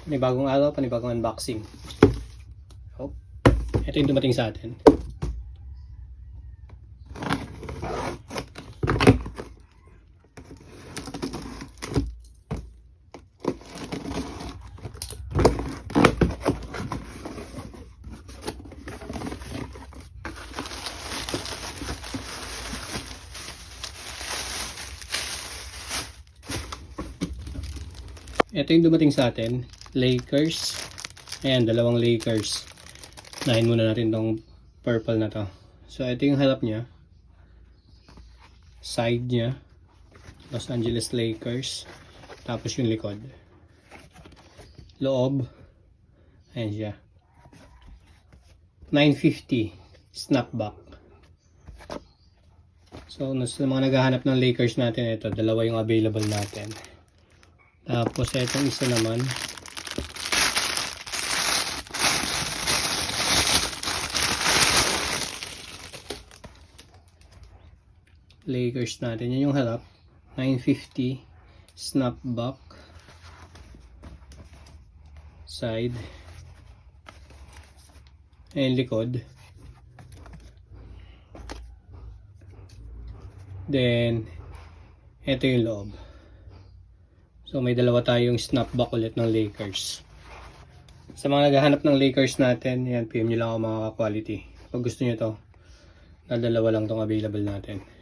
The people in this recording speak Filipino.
Panibagong araw, panibagong unboxing. Oh. Ito yung dumating sa atin. Ito yung dumating sa atin. Lakers. Ayan, dalawang Lakers. Nahin muna natin tong purple na to. So, ito yung harap niya. Side niya. Los Angeles Lakers. Tapos yung likod. Loob. Ayan siya. 950. Snapback. So, sa mga naghahanap ng Lakers natin, ito, dalawa yung available natin. Tapos, itong isa naman, Lakers natin. Yan yung harap. 950. Snapback. Side. Ayan likod. Then, ito yung loob. So, may dalawa tayong snapback ulit ng Lakers. Sa mga naghahanap ng Lakers natin, yan, PM nyo lang ako mga quality. Pag gusto nyo to, na dalawa lang tong available natin.